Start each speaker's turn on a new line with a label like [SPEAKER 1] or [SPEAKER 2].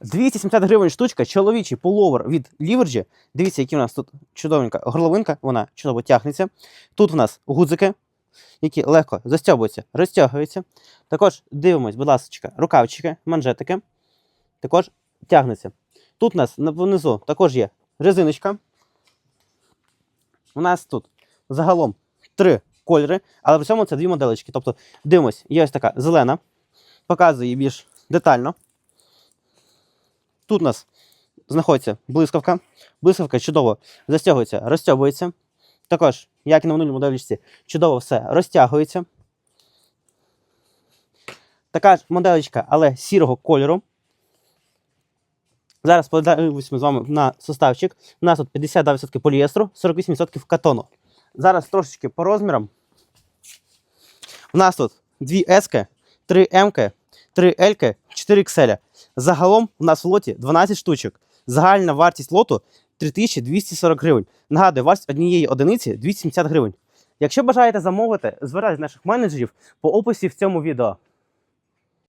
[SPEAKER 1] 270 гривень штучка, чоловічий пуловер від Ліверджі. Дивіться, які у нас тут чудовенька горловинка, вона чудово тягнеться. Тут у нас гудзики, які легко застягуються, розтягуються. Також дивимось, будь ласка, рукавчики, манжетики. Також тягнеться. Тут у нас на- внизу також є резиночка. У нас тут загалом три кольори, але при цьому це дві моделечки. Тобто, дивимось, є ось така зелена, показую її більш детально. Тут у нас знаходиться блискавка. Блискавка чудово застягується, розтягується. Також, як і на минулій моделічці, чудово все розтягується. Така ж моделечка, але сірого кольору. Зараз подивимося з вами на составчик. У нас тут 52% поліестру, 48% катону. Зараз трошечки по розмірам. У нас тут 2 S, 3 М, 3 L, 4 XL. Загалом у нас в лоті 12 штучок. Загальна вартість лоту 3240 гривень. Нагадую, вартість однієї одиниці 270 гривень. Якщо бажаєте замовити, звертайтесь наших менеджерів по описі в цьому відео.